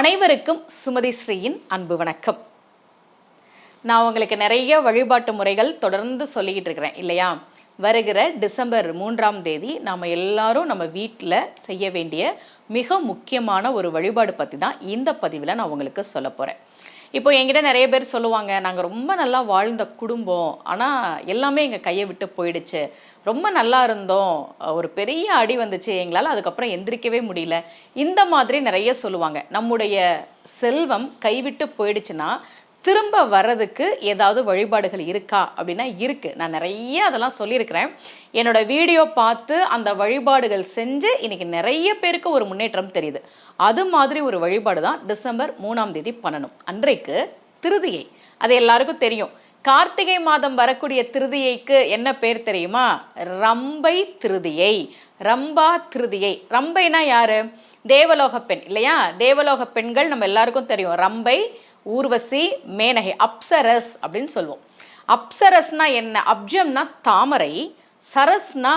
அனைவருக்கும் சுமதி ஸ்ரீயின் அன்பு வணக்கம். நான் உங்களுக்கு நிறைய வழிபாட்டு முறைகள் தொடர்ந்து சொல்லிக்கிட்டு இருக்கிறேன் இல்லையா? வருகிற டிசம்பர் மூன்றாம் தேதி நாம் எல்லாரும் நம்ம வீட்டில் செய்ய வேண்டிய மிக முக்கியமான ஒரு வழிபாடு பற்றி தான் இந்த பதிவில் நான் உங்களுக்கு சொல்ல போகிறேன் இப்போ என்கிட்ட நிறைய பேர் சொல்லுவாங்க நாங்கள் ரொம்ப நல்லா வாழ்ந்த குடும்பம். ஆனால் எல்லாமே எங்கள் கையை விட்டு போயிடுச்சு. ரொம்ப நல்லா இருந்தோம். ஒரு பெரிய அடி வந்துச்சு. எங்களால் அதுக்கப்புறம் எந்திரிக்கவே முடியல. இந்த மாதிரி நிறைய சொல்லுவாங்க. நம்முடைய செல்வம் கைவிட்டு போயிடுச்சுன்னா திரும்ப வர்றதுக்கு ஏதாவது வழிபாடுகள் இருக்கா அப்படின்னா இருக்குது நான் நிறைய அதெல்லாம் சொல்லியிருக்கிறேன். என்னோட வீடியோ பார்த்து அந்த வழிபாடுகள் செஞ்சு இன்னைக்கு நிறைய பேருக்கு ஒரு முன்னேற்றம் தெரியுது. அது மாதிரி ஒரு வழிபாடு தான் டிசம்பர் மூணாம் தேதி பண்ணணும். அன்றைக்கு திருதியை. அது எல்லாருக்கும் தெரியும். கார்த்திகை மாதம் வரக்கூடிய திருதியைக்கு என்ன பேர் தெரியுமா? ரம்பை திருதியை. ரம்பா திருதியை. ரம்பைனா யாரு? தேவலோக பெண் இல்லையா? தேவலோக பெண்கள் நம்ம எல்லாருக்கும் தெரியும். ரம்பை ஊர்வசி மேனகை அப்சரஸ் அப்படின்னு சொல்லுவோம். அப்சரஸ்னா என்ன? அப்ஜம்னா தாமரை சரஸ்னா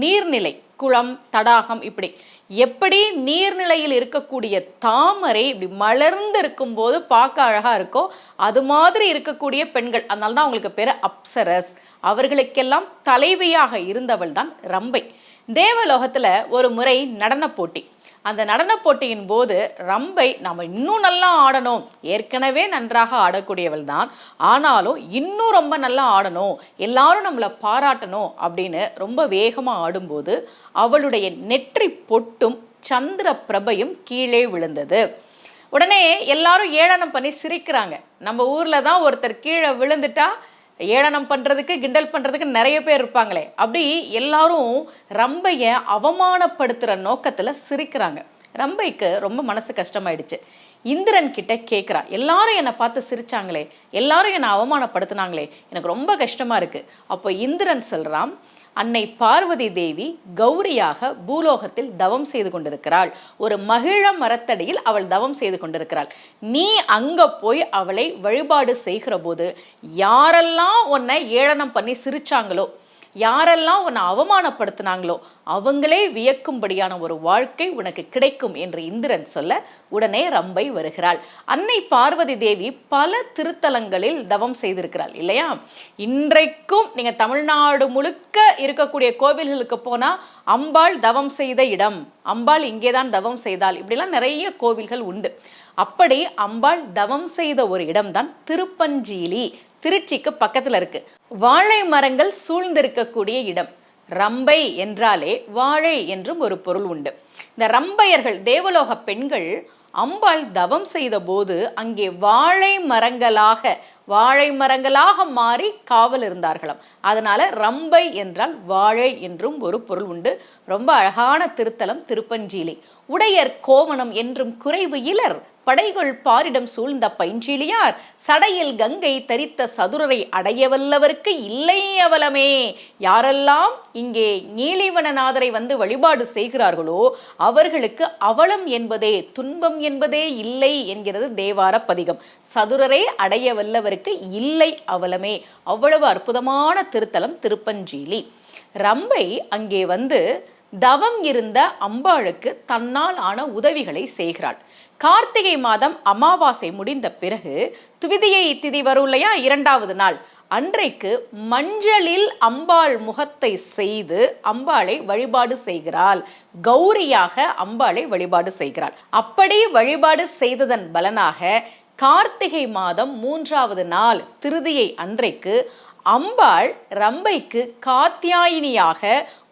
நீர்நிலை குளம் தடாகம் இப்படி. எப்படி நீர்நிலையில் இருக்கக்கூடிய தாமரை இப்படி மலர்ந்து இருக்கும்போது பார்க்க அழகாக இருக்கோ அது மாதிரி இருக்கக்கூடிய பெண்கள் அதனால தான் அவங்களுக்கு பேர் அப்சரஸ். அவர்களுக்கெல்லாம் தலைவியாக இருந்தவள் தான் ரம்பை. தேவலோகத்தில் ஒரு முறை நடன போட்டி. அந்த நடன போட்டியின் போது ரம்பை நம்ம இன்னும் நல்லா ஆடணும். ஏற்கனவே நன்றாக ஆடக்கூடியவள் தான். ஆனாலும் இன்னும் ரொம்ப நல்லா ஆடணும். எல்லாரும் நம்மளை பாராட்டணும் அப்படின்னு ரொம்ப வேகமாக ஆடும்போது அவளுடைய நெற்றி பொட்டும் சந்திர பிரபையும் கீழே விழுந்தது. உடனே எல்லாரும் ஏளனம் பண்ணி சிரிக்கிறாங்க. நம்ம ஊரில் தான் ஒருத்தர் கீழே விழுந்துட்டா ஏளனம் பண்ணுறதுக்கு கிண்டல் பண்ணுறதுக்கு நிறைய பேர் இருப்பாங்களே. அப்படி எல்லாரும் ரம்பையை அவமானப்படுத்துகிற நோக்கத்தில் சிரிக்கிறாங்க. ரம்பைக்கு ரொம்ப மனசு கஷ்டமாயிடுச்சு. இந்திரன் கிட்ட கேட்குறா எல்லாரும் என்னை பார்த்து சிரிச்சாங்களே எல்லாரும் என்னை அவமானப்படுத்துனாங்களே எனக்கு ரொம்ப கஷ்டமாக இருக்குது அப்போ இந்திரன் சொல்கிறான் அன்னை பார்வதி தேவி கௌரியாக பூலோகத்தில் தவம் செய்து கொண்டிருக்கிறாள். ஒரு மகிழ மரத்தடியில் அவள் தவம் செய்து கொண்டிருக்கிறாள். நீ அங்க போய் அவளை வழிபாடு செய்கிற போது யாரெல்லாம் உன்னை ஏளனம் பண்ணி சிரிச்சாங்களோ யாரெல்லாம் உன்னை அவமானப்படுத்தினாங்களோ அவங்களே வியக்கும்படியான ஒரு வாழ்க்கை உனக்கு கிடைக்கும் என்று இந்திரன் சொல்ல உடனே ரம்பை வருகிறாள். அன்னை பார்வதி தேவி பல திருத்தலங்களில் தவம் செய்திருக்கிறாள் இல்லையா? இன்றைக்கும் நீங்க தமிழ்நாடு முழுக்க இருக்கக்கூடிய கோவில்களுக்கு போனா அம்பாள் தவம் செய்த இடம் அம்பாள் இங்கேதான் தவம் செய்தாள் இப்படிலாம் நிறைய கோவில்கள் உண்டு. அப்படி அம்பாள் தவம் செய்த ஒரு இடம்தான் திருப்பஞ்சீலி. திருச்சிக்கு பக்கத்துல இருக்கு. வாழை மரங்கள் சூழ்ந்திருக்கக்கூடிய இடம். ரம்பை என்றாலே வாழை என்றும் ஒரு பொருள் உண்டு. இந்த ரம்பையர்கள் தேவலோக பெண்கள் அம்பாள் தவம் செய்த போது அங்கே வாழை மரங்களாக வாழை மரங்களாக மாறி காவல் இருந்தார்களாம். அதனால ரம்பை என்றால் வாழை என்றும் ஒரு பொருள் உண்டு. ரொம்ப அழகான திருத்தலம் திருப்பஞ்சீலி. உடையர் கோவணம் என்றும் குறைவு இலர். படைகள் பாரிடம் சூழ்ந்த பைஞ்சீலியார் சடையில் கங்கை தரித்த சதுரரை அடையவல்லவருக்கு இல்லை அவலமே. யாரெல்லாம் இங்கே நீலிவனநாதரை வந்து வழிபாடு செய்கிறார்களோ அவர்களுக்கு அவலம் என்பதே துன்பம் என்பதே இல்லை என்கிறது தேவார பதிகம். சதுரரை அடைய வல்லவருக்கு இல்லை அவலமே. அவ்வளவு அற்புதமான திருத்தலம் திருப்பஞ்சீலி. ரம்பை அங்கே வந்து தவம் இருந்த அம்பாளுக்கு தன்னால் ஆன உதவிகளை செய்கிறாள். கார்த்திகை மாதம் அமாவாசை முடிந்த பிறகு துவிதியை திதி வரும் இல்லையா இரண்டாவது நாள். அன்றைக்கு மஞ்சளில் அம்பாள் முகத்தை செய்து அம்பாளை வழிபாடு செய்கிறாள். கௌரியாக அம்பாளை வழிபாடு செய்கிறாள். அப்படி வழிபாடு செய்ததன் பலனாக கார்த்திகை மாதம் மூன்றாவது நாள் திருதியை அன்றைக்கு அம்பாள் ரம்பைக்கு காத்தியாயினியாக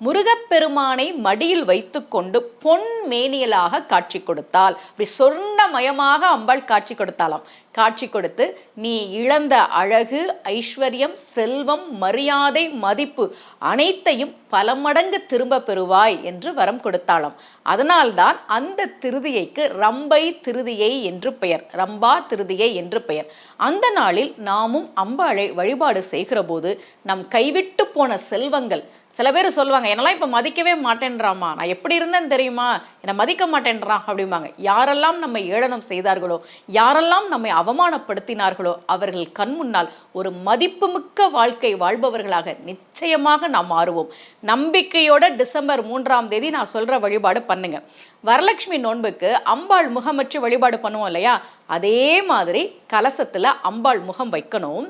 முருகப்பெருமானை மடியில் வைத்துக்கொண்டு பொன் மேனியலாக காட்சி கொடுத்தாள். அப்படி சொர்ணமயமாக அம்பாள் காட்சி கொடுத்தாளாம். காட்சி கொடுத்து நீ இழந்த அழகு ஐஸ்வர்யம் செல்வம் மரியாதை மதிப்பு அனைத்தையும் பல மடங்கு திரும்ப பெறுவாய் என்று வரம் கொடுத்தாளாம். அதனால்தான் அந்த திருதியைக்கு ரம்பை திருதியை என்று பெயர் ரம்பா திருதியை என்று பெயர். அந்த நாளில் நாமும் அம்பாளை வழிபாடு செய்கிற போது நம் கைவிட்டு போன செல்வங்கள் சில பேர் சொல்லுவாங்க என்னெல்லாம் இப்போ மதிக்கவே மாட்டேன்றாமா நான் எப்படி இருந்தேன்னு தெரியுமா? என்னை மதிக்க மாட்டேன்றான் அப்படிம்பாங்க. யாரெல்லாம் நம்மை ஏளனம் செய்தார்களோ யாரெல்லாம் நம்மை அவமானப்படுத்தினார்களோ அவர்கள் கண் முன்னால் ஒரு மதிப்புமிக்க வாழ்க்கை வாழ்பவர்களாக நிச்சயமாக நாம் மாறுவோம். நம்பிக்கையோட டிசம்பர் மூன்றாம் தேதி நான் சொல்ற வழிபாடு பண்ணுங்க. வரலட்சுமி நோன்புக்கு அம்பாள் முகம் வழிபாடு பண்ணுவோம் இல்லையா? அதே மாதிரி கலசத்தில் அம்பாள் முகம் வைக்கணும்.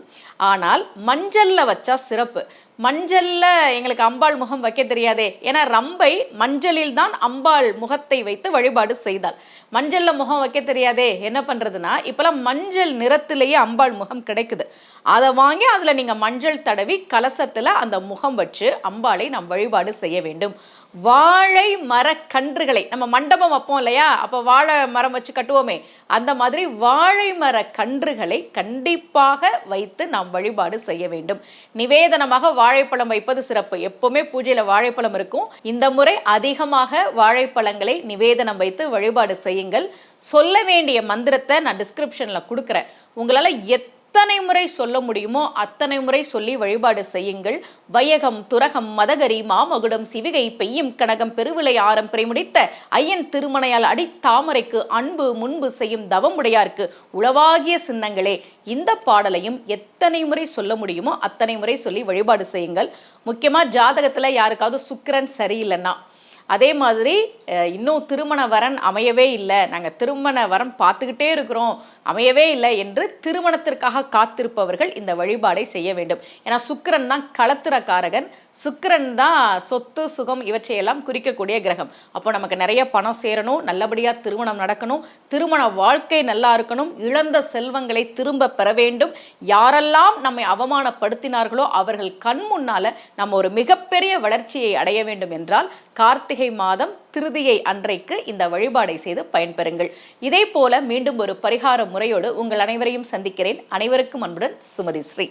ஆனால் மஞ்சளில் வச்சா சிறப்பு. மஞ்சளில் எங்களுக்கு அம்பாள் முகம் வைக்க தெரியாதே. ஏன்னா ரம்பை மஞ்சளில் தான் அம்பாள் முகத்தை வைத்து வழிபாடு செய்தாள். மஞ்சளில் முகம் வைக்க தெரியாதே. என்ன பண்ணுறதுன்னா இப்போலாம் மஞ்சள் நிறத்திலேயே அம்பாள் முகம் கிடைக்குது. அதை வாங்கி அதில் நீங்கள் மஞ்சள் தடவி கலசத்தில் அந்த முகம் வச்சு அம்பாளை நாம் வழிபாடு செய்ய வேண்டும். வாழை மரக்கன்றுகளை நம்ம மண்டபம் வைப்போம் இல்லையா? அப்போ வாழை மரம் வச்சு கட்டுவோமே. அந்த மாதிரி வாழை மர கன்றுகளை கண்டிப்பாக வைத்து நாம் வழிபாடு செய்ய வேண்டும். நிவேதனமாக வாழைப்பழம் வைப்பது சிறப்பு. எப்பவுமே பூஜையில் வாழைப்பழம் இருக்கும். இந்த முறை அதிகமாக வாழைப்பழங்களை நிவேதனம் வைத்து வழிபாடு செய்யுங்கள். சொல்ல வேண்டிய மந்திரத்தை நான் டிஸ்கிரிப்ஷனில் கொடுக்குறேன். உங்களால் எத் எத்தனை முறை சொல்ல முடியுமோ அத்தனை முறை சொல்லி வழிபாடு செய்யுங்கள். வையகம் துரகம் மதகரி மாமகுடம் சிவிகை பெய்யும் கனகம் பெருவிளை ஆரம் பிறைமுடித்த ஐயன் திருமணையால் அடி தாமரைக்கு அன்பு முன்பு செய்யும் தவமுடையார்க்கு உளவாகிய சின்னங்களே இந்த பாடலையும் எத்தனை முறை சொல்ல முடியுமோ அத்தனை முறை சொல்லி வழிபாடு செய்யுங்கள். முக்கியமாக ஜாதகத்தில் யாருக்காவது சுக்கரன் சரியில்லைன்னா அதே மாதிரி இன்னும் திருமண வரன் அமையவே இல்லை. நாங்கள் திருமண வரன் பார்த்துக்கிட்டே இருக்கிறோம். அமையவே இல்லை என்று திருமணத்திற்காக காத்திருப்பவர்கள் இந்த வழிபாடை செய்ய வேண்டும். ஏன்னா சுக்கிரன் தான் களத்திரக்காரகன். சுக்கரன் தான் சொத்து சுகம் இவற்றையெல்லாம் குறிக்கக்கூடிய கிரகம். அப்போ நமக்கு நிறைய பணம் சேரணும் நல்லபடியாக திருமணம் நடக்கணும். திருமண வாழ்க்கை நல்லா இருக்கணும். இழந்த செல்வங்களை திரும்ப பெற வேண்டும். யாரெல்லாம் நம்மை அவமானப்படுத்தினார்களோ அவர்கள் கண் முன்னால் நம்ம ஒரு மிகப்பெரிய வளர்ச்சியை அடைய வேண்டும் என்றால் கார்த்திகை கார்த்திகை மாதம் திருதியை அன்றைக்கு இந்த வழிபாடை செய்து பயன்பெறுங்கள். இதே போல மீண்டும் ஒரு பரிகார முறையோடு உங்கள் அனைவரையும் சந்திக்கிறேன். அனைவருக்கும் அன்புடன் சுமதி ஸ்ரீ.